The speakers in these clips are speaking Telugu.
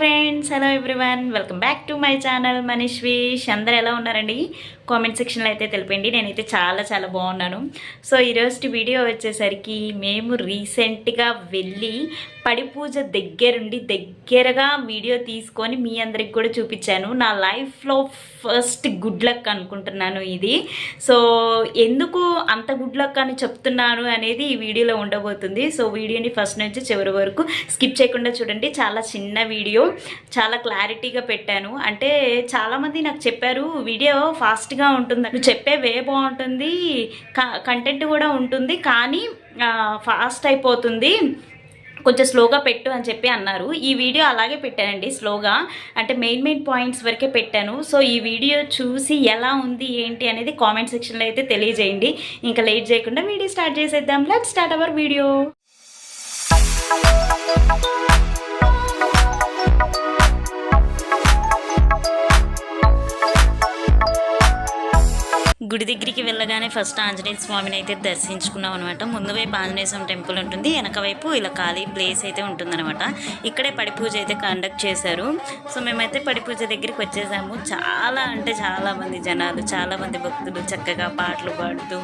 Friends hello everyone welcome back to my channel Manish wish అందరు ఎలా ఉన్నారండి? కామెంట్ సెక్షన్లో అయితే తెలిపండి. నేనైతే చాలా చాలా బాగున్నాను. సో ఈరోజు వీడియో వచ్చేసరికి మేము రీసెంట్గా వెళ్ళి పడి పూజ దగ్గరుండి దగ్గరగా వీడియో తీసుకొని మీ అందరికి కూడా చూపించాను. నా లైఫ్లో ఫస్ట్ గుడ్ లక్ అనుకుంటున్నాను ఇది. సో ఎందుకు అంత గుడ్ లక్ అని చెప్తున్నాను అనేది ఈ వీడియోలో ఉండబోతుంది. సో వీడియోని ఫస్ట్ నుంచి చివరి వరకు స్కిప్ చేయకుండా చూడండి. చాలా చిన్న వీడియో చాలా క్లారిటీగా పెట్టాను. అంటే చాలామంది నాకు చెప్పారు వీడియో ఫాస్ట్గా ఉంటుంది. నువ్వు చెప్పే వే బాగుంటుంది కంటెంట్ కూడా ఉంటుంది కానీ ఫాస్ట్ అయిపోతుంది కొంచెం స్లోగా పెట్టు అని చెప్పి అన్నారు. ఈ వీడియో అలాగే పెట్టానండి స్లోగా. అంటే మెయిన్ మెయిన్ పాయింట్స్ వరకే పెట్టాను. సో ఈ వీడియో చూసి ఎలా ఉంది ఏంటి అనేది కామెంట్ సెక్షన్లో అయితే తెలియజేయండి. ఇంకా లేట్ చేయకుండా వీడియో స్టార్ట్ చేసేద్దాం. Let start our video. గుడి దగ్గరికి వెళ్ళగానే ఫస్ట్ ఆంజనేయ స్వామిని అయితే దర్శించుకున్నాం అనమాట ముందు వైపు ఆంజనేయ స్వామి టెంపుల్ ఉంటుంది వెనక వైపు ఇలా ఖాళీ ప్లేస్ అయితే ఉంటుందన్నమాట. ఇక్కడే పడి పూజ అయితే కండక్ట్ చేశారు. సో మేమైతే పడి పూజ దగ్గరికి వచ్చేసాము. చాలా అంటే చాలామంది జనాలు చాలామంది భక్తులు చక్కగా పాటలు పాడుతూ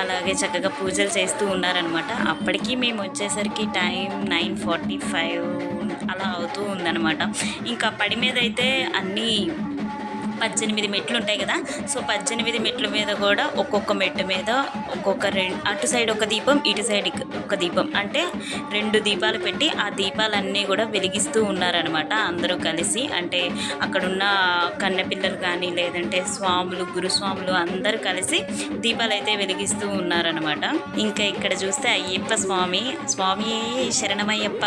అలాగే చక్కగా పూజలు చేస్తూ ఉన్నారనమాట అప్పటికి మేము వచ్చేసరికి టైం నైన్ ఫార్టీ ఫైవ్ అలా అవుతూ ఉందన్నమాట. ఇంకా పడి మీద అయితే అన్నీ పద్దెనిమిది మెట్లు ఉంటాయి కదా. సో పద్దెనిమిది మెట్ల మీద కూడా ఒక్కొక్క మెట్టు మీద ఒక్కొక్క రెండు అటు సైడ్ ఒక దీపం ఇటు సైడ్ ఒక దీపం. అంటే రెండు దీపాలు పెట్టి ఆ దీపాలన్నీ కూడా వెలిగిస్తూ ఉన్నారనమాట అందరూ కలిసి. అంటే అక్కడున్న కన్నెపిల్లలు కానీ లేదంటే స్వాములు గురుస్వాములు అందరూ కలిసి దీపాలు అయితే వెలిగిస్తూ ఉన్నారనమాట ఇంకా ఇక్కడ చూస్తే అయ్యప్ప స్వామి స్వామి శరణమయ్యప్ప.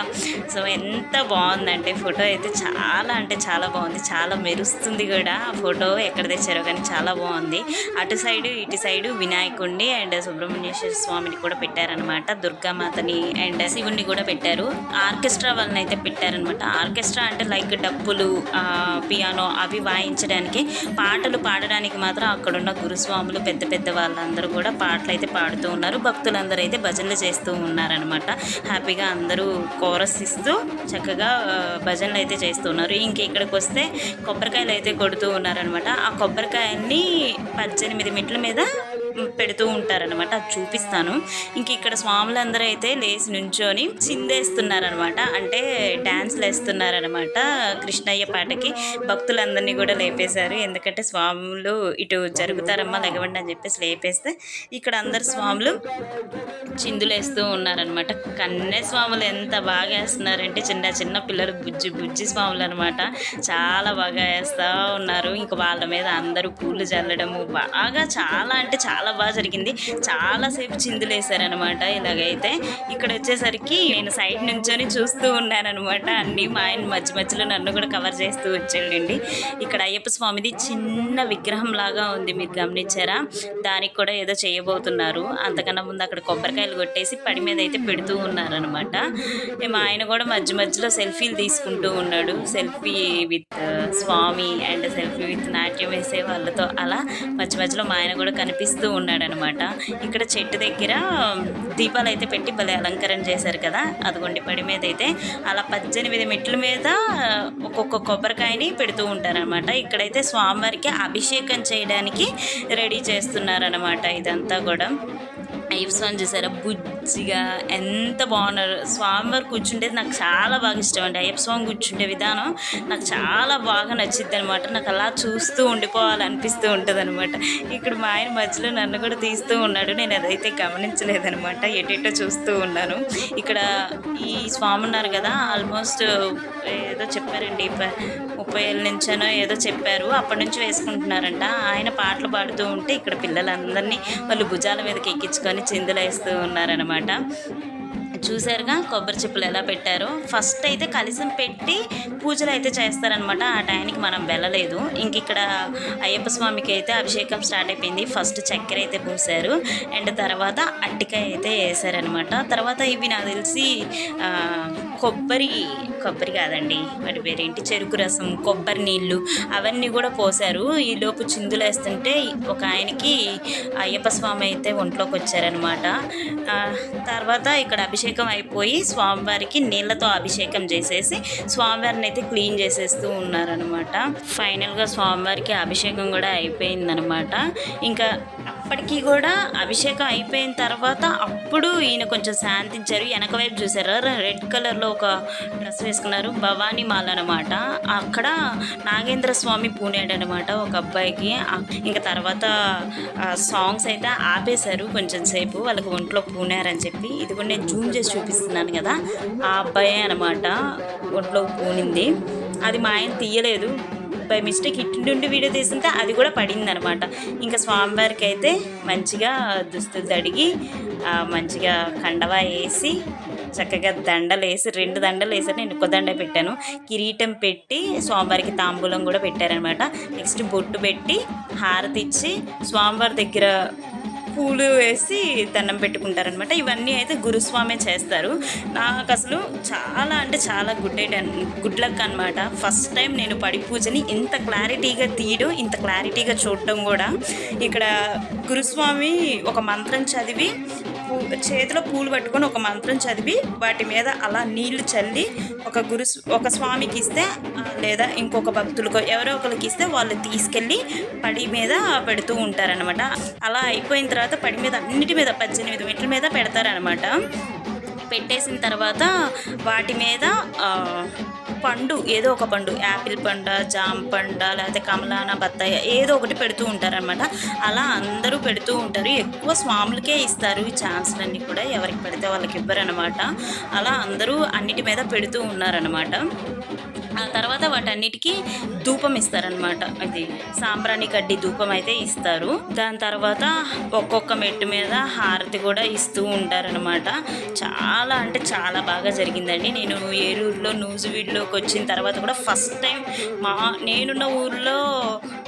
సో ఎంత బాగుందంటే ఫోటో అయితే చాలా అంటే చాలా బాగుంది. చాలా మెరుస్తుంది కూడా. ఆ ఫోటో ఎక్కడ తెచ్చారో కానీ చాలా బాగుంది. అటు సైడు ఇటు సైడు వినాయకుడిని అండ్ సుబ్రహ్మణ్యేశ్వర స్వామిని కూడా పెట్టారనమాట దుర్గామాతని అండ్ శివుణ్ణి కూడా పెట్టారు. ఆర్కెస్ట్రా వాళ్ళని అయితే పెట్టారనమాట ఆర్కెస్ట్రా అంటే లైక్ డప్పులు పియానో అవి వాయించడానికి పాటలు పాడడానికి మాత్రం అక్కడున్న గురుస్వాములు పెద్ద పెద్ద వాళ్ళందరూ కూడా పాటలు అయితే పాడుతూ ఉన్నారు. భక్తులందరూ అయితే భజనలు చేస్తూ ఉన్నారనమాట హ్యాపీగా అందరూ కోరస్ ఇస్తూ చక్కగా భజనలు అయితే చేస్తున్నారు ఇంక ఇక్కడికి వస్తే కొబ్బరికాయలు అయితే కొడుతూ ఉన్నారనమాట ఆ కొబ్బరికాయల్ని పద్దెనిమిది మెట్ల మీద పెడుతూ ఉంటారనమాట అది చూపిస్తాను. ఇంక ఇక్కడ స్వాములందరూ అయితే లేచి నుంచొని చిందేస్తున్నారనమాట అంటే డ్యాన్స్లు వేస్తున్నారనమాట కృష్ణయ్య పాటకి. భక్తులందరినీ కూడా లేపేశారు. ఎందుకంటే స్వాములు ఇటు జరుగుతారమ్మా లెగవండి అని చెప్పేసి లేపేస్తే ఇక్కడ అందరు స్వాములు చిందులేస్తూ ఉన్నారనమాట కన్నె స్వాములు ఎంత బాగా వేస్తున్నారంటే చిన్న చిన్న పిల్లలు బుజ్జి బుజ్జి స్వాములు అనమాట చాలా బాగా వేస్తూ ఉన్నారు. ఇంకా వాళ్ళ మీద అందరూ పూలు చల్లడము బాగా చాలా అంటే చాలా చాలా బాగా జరిగింది. చాలాసేపు చిందులేశారనమాట ఇలాగైతే. ఇక్కడ వచ్చేసరికి నేను సైడ్ నుంచొని చూస్తూ ఉన్నానమాట అన్నీ మా ఆయన మధ్య మధ్యలో నన్ను కూడా కవర్ చేస్తూ వచ్చాడండి. ఇక్కడ అయ్యప్ప స్వామిది చిన్న విగ్రహం లాగా ఉంది మీరు గమనించారా? దానికి కూడా ఏదో చేయబోతున్నారు. అంతకన్నా ముందు అక్కడ కొబ్బరికాయలు కొట్టేసి పడి మీద అయితే పెడుతూ ఉన్నారనమాట. మా ఆయన కూడా మధ్య మధ్యలో సెల్ఫీలు తీసుకుంటూ ఉన్నాడు. Selfie with Swami and selfie with నాట్యం వేసే వాళ్ళతో అలా మధ్య మధ్యలో మా ఆయన కూడా కనిపిస్తూ ఉన్నాడనమాట. ఇక్కడ చెట్టు దగ్గర దీపాలు అయితే పెట్టి భలే అలంకరణ చేశారు కదా. అదిగోండి పడి మీద అయితే అలా పద్దెనిమిది మెట్ల మీద ఒక్కొక్క కొబ్బరికాయని పెడుతూ ఉంటారనమాట. ఇక్కడైతే స్వామివారికి అభిషేకం చేయడానికి రెడీ చేస్తున్నారనమాట ఇదంతా కూడా. అయ్యప్ప చేశారు. బుజ్జిగా ఎంత బాగున్నారు. స్వామివారు కూర్చుంటే నాకు చాలా బాగా ఇష్టం అండి. అయ్యప్ప స్వామి కూర్చుంటే విధానం నాకు చాలా బాగా నచ్చింది అనమాట నాకు అలా చూస్తూ ఉండిపోవాలనిపిస్తూ ఉంటుంది అనమాట ఇక్కడ మా ఆయన మధ్యలో నన్ను కూడా తీస్తూ ఉన్నాడు. నేను అదైతే గమనించలేదనమాట ఎటెటో చూస్తూ ఉన్నాను. ఇక్కడ ఈ స్వామి ఉన్నారు కదా ఆల్మోస్ట్ ఏదో చెప్పారండి ప- ముప్పై నుంచనో ఏదో చెప్పారు. అప్పటి నుంచి వేసుకుంటున్నారంట. ఆయన పాటలు పాడుతూ ఉంటే ఇక్కడ పిల్లలందరినీ వాళ్ళు భుజాల మీదకి ఎక్కించుకొని చిందులు వేస్తూ ఉన్నారనమాట చూసారుగా కొబ్బరి చెప్పులు ఎలా పెట్టారో. ఫస్ట్ అయితే కలిసం పెట్టి పూజలు అయితే చేస్తారనమాట ఆ టైంకి మనం వెళ్ళలేదు. ఇంక ఇక్కడ అయ్యప్ప స్వామికి అయితే అభిషేకం స్టార్ట్ అయిపోయింది. ఫస్ట్ చక్కెర అయితే పూసారు అండ్ తర్వాత అట్టికాయ అయితే వేసారనమాట తర్వాత ఇవి నాకు తెలిసి కొబ్బరి కొబ్బరి కాదండి. వాటి పేరేంటి చెరుకు రసం కొబ్బరి నీళ్ళు అవన్నీ కూడా పోశారు. ఈలోపు చిందులు వేస్తుంటే ఒక ఆయనకి అయ్యప్ప స్వామి అయితే ఒంట్లోకి వచ్చారనమాట తర్వాత ఇక్కడ అభిషేకం అయిపోయి స్వామివారికి నీళ్ళతో అభిషేకం చేసేసి స్వామివారిని అయితే క్లీన్ చేసేస్తూ ఉన్నారనమాట ఫైనల్గా స్వామివారికి అభిషేకం కూడా అయిపోయిందనమాట ఇంకా అప్పటికి కూడా అభిషేకం అయిపోయిన తర్వాత అప్పుడు ఈయన కొంచెం శాంతించారు. వెనక వైపు చూసారు? రెడ్ కలర్లో ఒక డ్రెస్ వేసుకున్నారు. భవానీ మాల అనమాట అక్కడ నాగేంద్ర స్వామి పూనాడు అనమాట ఒక అబ్బాయికి. ఇంకా తర్వాత సాంగ్స్ అయితే ఆపేశారు కొంచెం సేపు. వాళ్ళకి ఒంట్లో పూనారని చెప్పి. ఇది కూడా నేను జూమ్ చేసి చూపిస్తున్నాను కదా. ఆ అబ్బాయే అనమాట ఒంట్లో పూనింది. అది మా ఆయన తీయలేదు. బై మిస్టేక్ ఇటు నుండి వీడియో తీసింటే అది కూడా పడింది అనమాట ఇంకా స్వామివారికి అయితే మంచిగా దుస్తులు తడిగి మంచిగా కండవా వేసి చక్కగా దండలు వేసి రెండు దండలు వేసారు. నేను ఒక్క దండ పెట్టాను. కిరీటం పెట్టి స్వామివారికి తాంబూలం కూడా పెట్టారనమాట. నెక్స్ట్ బొట్టు పెట్టి హారతి ఇచ్చి స్వామివారి దగ్గర పూలు వేసి దండం పెట్టుకుంటారనమాట ఇవన్నీ అయితే గురుస్వామి చేస్తారు. నాకు అసలు చాలా అంటే చాలా గుడ్ ఐట్ గుడ్ లక్ అనమాట ఫస్ట్ టైం నేను పడి పూజని ఇంత క్లారిటీగా తీయడం ఇంత క్లారిటీగా చూడటం కూడా. ఇక్కడ గురుస్వామి ఒక మంత్రం చదివి పూ- చేతిలో పూలు పట్టుకొని ఒక మంత్రం చదివి వాటి మీద అలా నీళ్ళు చల్లి ఒక గురు ఒక స్వామికి ఇస్తే లేదా ఇంకొక భక్తులకు ఎవరో ఒకరికి ఇస్తే వాళ్ళు తీసుకెళ్ళి పడి మీద పెడుతూ ఉంటారనమాట అలా అయిపోయిన తర్వాత పడి మీద అన్నిటి మీద పద్దెనిమిది మెట్ల మీద పెడతారనమాట పెట్టేసిన తర్వాత వాటి మీద పండు ఏదో ఒక పండు యాపిల్ పండు జామ పండ లేకపోతే కమలాన బత్తాయ ఏదో ఒకటి పెడుతూ ఉంటారనమాట అలా అందరూ పెడుతూ ఉంటారు. ఎక్కువ స్వాములకే ఇస్తారు ఈ ఛాన్స్లన్నీ కూడా ఎవరికి పెడితే వాళ్ళకి ఇవ్వరనమాట అలా అందరూ అన్నిటి మీద పెడుతూ ఉన్నారనమాట ఆ తర్వాత వాటన్నిటికీ ధూపం ఇస్తారనమాట అది సాంబ్రాణి కడ్డి ధూపం అయితే ఇస్తారు. దాని తర్వాత ఒక్కొక్క మెట్టు మీద హారతి కూడా ఇస్తూ ఉంటారనమాట చాలా అంటే చాలా బాగా జరిగిందండి. నేను ఏలూరులో నూజివీడులోకి వచ్చిన తర్వాత కూడా ఫస్ట్ టైం మా నేనున్న ఊర్లో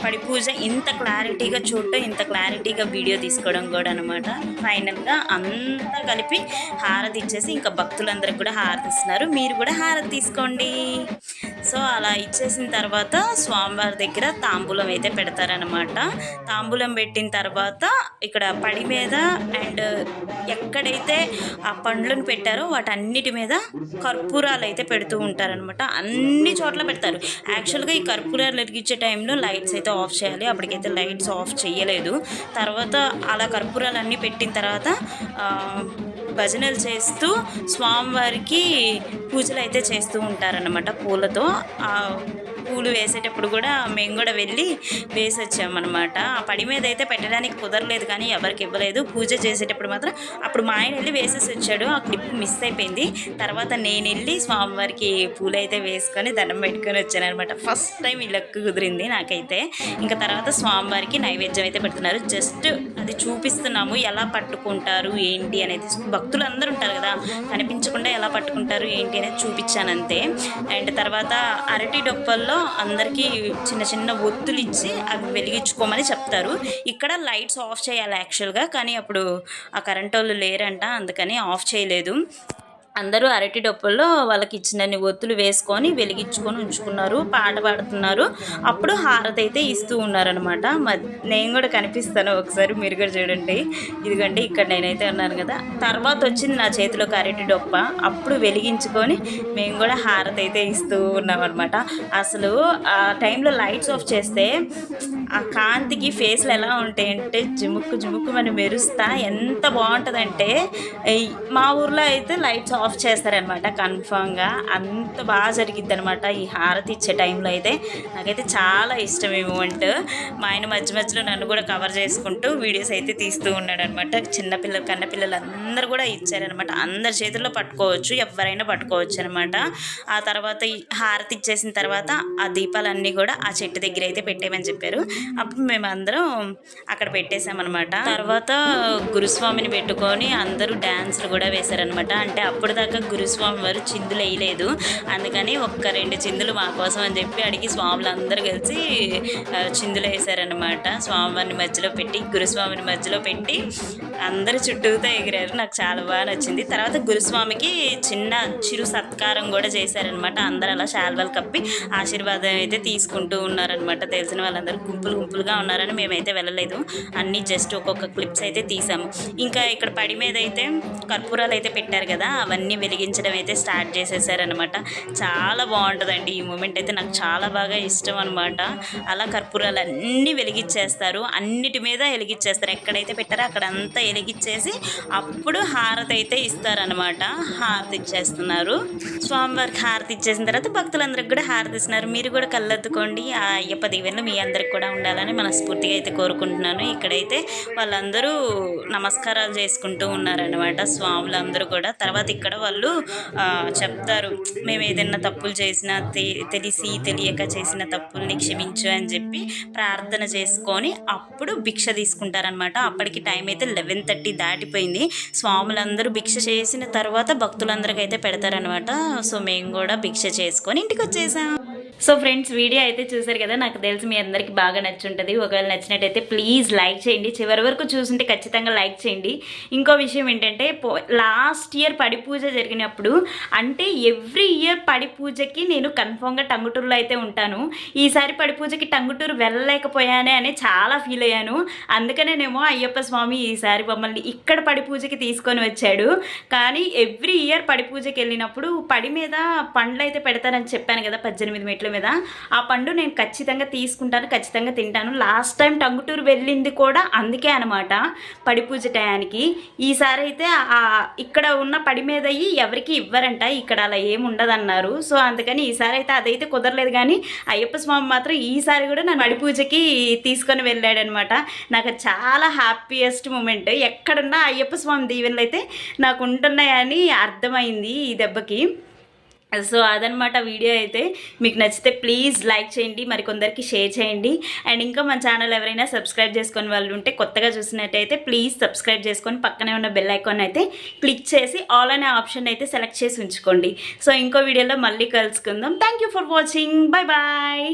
పడి పూజ ఇంత క్లారిటీగా చూడటం ఇంత క్లారిటీగా వీడియో తీసుకోవడం కూడా అనమాట ఫైనల్గా అంతా కలిపి హారతి ఇచ్చేసి ఇంకా భక్తులందరికీ కూడా హారతి ఇస్తున్నారు. మీరు కూడా హారతి తీసుకోండి. సో అలా ఇచ్చేసిన తర్వాత స్వామివారి దగ్గర తాంబూలం అయితే పెడతారనమాట తాంబూలం పెట్టిన తర్వాత ఇక్కడ పడి మీద అండ్ ఎక్కడైతే ఆ పండ్లను పెట్టారో వాటన్నిటి మీద కర్పూరాలు అయితే పెడుతూ ఉంటారనమాట అన్ని చోట్ల పెడతారు. యాక్చువల్గా ఈ కర్పూరాలు వెలిగించే టైంలో లైట్స్ అయితే ఆఫ్ చేయాలి. అప్పటికైతే లైట్స్ ఆఫ్ చేయలేదు. తర్వాత అలా కర్పూరాలు అన్నీ పెట్టిన తర్వాత భజనలు చేస్తూ స్వామివారికి పూజలు అయితే చేస్తూ ఉంటారన్నమాట పూలతో. పూలు వేసేటప్పుడు కూడా మేము కూడా వెళ్ళి వేసి వచ్చామన్నమాట ఆ పడి మీద అయితే పెట్టడానికి కుదరలేదు కానీ ఎవరికి ఇవ్వలేదు. పూజ చేసేటప్పుడు మాత్రం అప్పుడు మా ఆయన వెళ్ళి వేసేసి వచ్చాడు ఆ క్లిప్ మిస్ అయిపోయింది. తర్వాత నేను వెళ్ళి స్వామివారికి పూలు అయితే వేసుకొని దండం పెట్టుకొని వచ్చాను అనమాట ఫస్ట్ టైం ఈ లక్ కుదిరింది నాకైతే. ఇంకా తర్వాత స్వామివారికి నైవేద్యం అయితే పెడుతున్నారు. జస్ట్ అది చూపిస్తున్నాము. ఎలా పట్టుకుంటారు ఏంటి అనేది భక్తులు అందరూ ఉంటారు కదా. కనిపించకుండా ఎలా పట్టుకుంటారు ఏంటి అనేది చూపించాను అంతే అండ్ తర్వాత అరటి డొప్పల్లో అందరికీ చిన్న చిన్న ఒత్తులు ఇచ్చి అవి వెలిగించుకోమని చెప్తారు. ఇక్కడ లైట్స్ ఆఫ్ చేయాలి యాక్చువల్గా కానీ అప్పుడు ఆ కరెంట్ వాళ్ళు లేరంట అందుకని ఆఫ్ చేయలేదు. అందరూ అరటి డప్పుల్లో వాళ్ళకి ఇచ్చినన్ని ఒత్తులు వేసుకొని వెలిగించుకొని ఉంచుకున్నారు పాట పాడుతున్నారు. అప్పుడు హారతి అయితే ఇస్తూ ఉన్నారనమాట నేను కూడా కనిపిస్తాను ఒకసారి మీరు కూడా చూడండి. ఇదిగంటే ఇక్కడ నేనైతే ఉన్నాను కదా. తర్వాత వచ్చింది నా చేతిలోకి అరటి డొప్ప. అప్పుడు వెలిగించుకొని మేము కూడా హారతి అయితే ఇస్తూ ఉన్నాం అనమాట అసలు ఆ టైంలో లైట్స్ ఆఫ్ చేస్తే ఆ కాంతికి ఫేస్లు ఎలా ఉంటాయంటే జుముక్కు జుముక్కు అని మెరుస్తా ఎంత బాగుంటుందంటే ఈ మా ఊర్లో అయితే లైట్స్ ఆఫ్ చేస్తారనమాట కన్ఫామ్గా. అంత బాగా జరిగిద్ది అనమాట ఈ హారతి ఇచ్చే టైంలో అయితే. నాకైతే చాలా ఇష్టం ఈ మూమెంట్. మా ఆయన మధ్య మధ్యలో నన్ను కూడా కవర్ చేసుకుంటూ వీడియోస్ అయితే తీస్తూ ఉన్నాడు అనమాట చిన్నపిల్లలు కన్నపిల్లలు అందరూ కూడా ఇచ్చారనమాట. అందరి చేతుల్లో పట్టుకోవచ్చు ఎవరైనా పట్టుకోవచ్చు అనమాట ఆ తర్వాత ఈ హారతి ఇచ్చేసిన తర్వాత ఆ దీపాలన్నీ కూడా ఆ చెట్టు దగ్గర అయితే పెట్టేయమని చెప్పారు. అప్పుడు మేమందరం అక్కడ పెట్టేసామన్నమాట తర్వాత గురుస్వామిని పెట్టుకొని అందరూ డ్యాన్సులు కూడా వేశారనమాట అంటే అప్పుడు దాకా గురుస్వామి వారు చిందులు వేయలేదు. అందుకని ఒక్క రెండు చిందులు మా కోసం అని చెప్పి అడిగి స్వాములు అందరూ కలిసి చిందులు వేశారనమాట స్వామివారిని మధ్యలో పెట్టి గురుస్వామిని మధ్యలో పెట్టి అందరు చుట్టూతో ఎగిరారు. నాకు చాలా బాగా నచ్చింది. తర్వాత గురుస్వామికి చిన్న చిరు సత్కారం కూడా చేశారనమాట అందరు అలా శాల్వాలు కప్పి ఆశీర్వాదం అయితే తీసుకుంటూ ఉన్నారనమాట తెలిసిన వాళ్ళందరూ గుంపులు గుంపులుగా ఉన్నారని మేమైతే వెళ్ళలేదు. అన్నీ జస్ట్ ఒక్కొక్క క్లిప్స్ అయితే తీసాము. ఇంకా ఇక్కడ పడి మీద అయితే కర్పూరాలు అయితే పెట్టారు కదా అవన్నీ వెలిగించడం అయితే స్టార్ట్ చేసేసారనమాట చాలా బాగుంటుందండి ఈ మూమెంట్ అయితే. నాకు చాలా బాగా ఇష్టం అనమాట అలా కర్పూరాలు అన్నీ వెలిగించేస్తారు అన్నిటి మీద వెలిగించేస్తారు ఎక్కడైతే పెట్టారో అక్కడంతా వెలిగించేసి అప్పుడు హారతి అయితే ఇస్తారనమాట హారతి ఇచ్చేస్తున్నారు. స్వామివారికి హారతి ఇచ్చేసిన తర్వాత భక్తులందరికి కూడా హారతి ఇస్తున్నారు. మీరు కూడా కళ్ళెత్తుకోండి ఆ అయ్యప్ప దీవెనలు మీ అందరికి కూడా ఉండాలని మనస్ఫూర్తిగా అయితే కోరుకుంటున్నాను. ఇక్కడైతే వాళ్ళందరూ నమస్కారాలు చేసుకుంటూ ఉన్నారనమాట స్వాములందరూ కూడా. తర్వాత ఇక్కడ వాళ్ళు చెప్తారు. మేము ఏదైనా తప్పులు చేసినా తెలిసి తెలియక చేసిన తప్పుల్ని క్షమించు అని చెప్పి ప్రార్థన చేసుకొని అప్పుడు భిక్ష తీసుకుంటారనమాట అప్పటికి టైం అయితే లెవెన్ థర్టీ దాటిపోయింది. స్వాములందరూ భిక్ష చేసిన తర్వాత భక్తులందరికీ అయితే పెడతారనమాట సో మేము కూడా భిక్ష చేసుకొని ఇంటికి వచ్చేసాం సో ఫ్రెండ్స్ వీడియో అయితే చూసారు కదా? నాకు తెలిసి మీ అందరికీ బాగా నచ్చుంటుంది. ఒకవేళ నచ్చినట్టయితే ప్లీజ్ లైక్ చేయండి. చివరి వరకు చూసుంటే ఖచ్చితంగా లైక్ చేయండి. ఇంకో విషయం ఏంటంటే పో లాస్ట్ ఇయర్ పడి పూజ జరిగినప్పుడు అంటే ఎవ్రీ ఇయర్ పడి పూజకి నేను కన్ఫామ్గా టంగుటూరులో అయితే ఉంటాను. ఈసారి పడి పూజకి టంగుటూరు వెళ్ళలేకపోయానే అని చాలా ఫీల్ అయ్యాను. అందుకనేనేమో అయ్యప్ప స్వామి ఈసారి మమ్మల్ని ఇక్కడ పడి పూజకి తీసుకొని వచ్చాడు. కానీ ఎవ్రీ ఇయర్ పడి పూజకి వెళ్ళినప్పుడు పడి మీద పండ్లు అయితే పెడతానని చెప్పాను కదా పద్దెనిమిది మెట్ల మీద ఆ పండు నేను ఖచ్చితంగా తీసుకుంటాను ఖచ్చితంగా తింటాను. లాస్ట్ టైం టంగుటూరు వెళ్ళింది కూడా అందుకే అనమాట పడి పూజ టయానికి. ఈసారి అయితే ఇక్కడ ఉన్న పడి మీద అయ్యి ఎవరికి ఇవ్వరంట ఇక్కడ అలా ఏమి ఉండదన్నారు. సో అందుకని ఈసారి అయితే అదైతే కుదరలేదు కానీ అయ్యప్ప స్వామి మాత్రం ఈసారి కూడా నన్ను పడి పూజకి తీసుకొని వెళ్ళాడనమాట నాకు చాలా హ్యాపీయెస్ట్ మూమెంట్ ఎక్కడున్నా అయ్యప్ప స్వామి దీవెనలు అయితే నాకు ఉంటున్నాయని అర్థమైంది ఈ దెబ్బకి. సో అదనమాట వీడియో అయితే. మీకు నచ్చితే ప్లీజ్ లైక్ చేయండి మరి కొందరికి షేర్ చేయండి. అండ్ ఇంకా మన ఛానల్ ఎవరైనా సబ్స్క్రైబ్ చేసుకొని వాళ్ళు ఉంటే కొత్తగా చూసినట్టయితే ప్లీజ్ సబ్స్క్రైబ్ చేసుకొని పక్కనే ఉన్న బెల్ ఐకాన్ అయితే క్లిక్ చేసి ఆల్ అనే ఆప్షన్ అయితే సెలెక్ట్ చేసి ఉంచుకోండి. సో ఇంకో వీడియోలో మళ్ళీ కలుసుకుందాం. Thank you for watching bye bye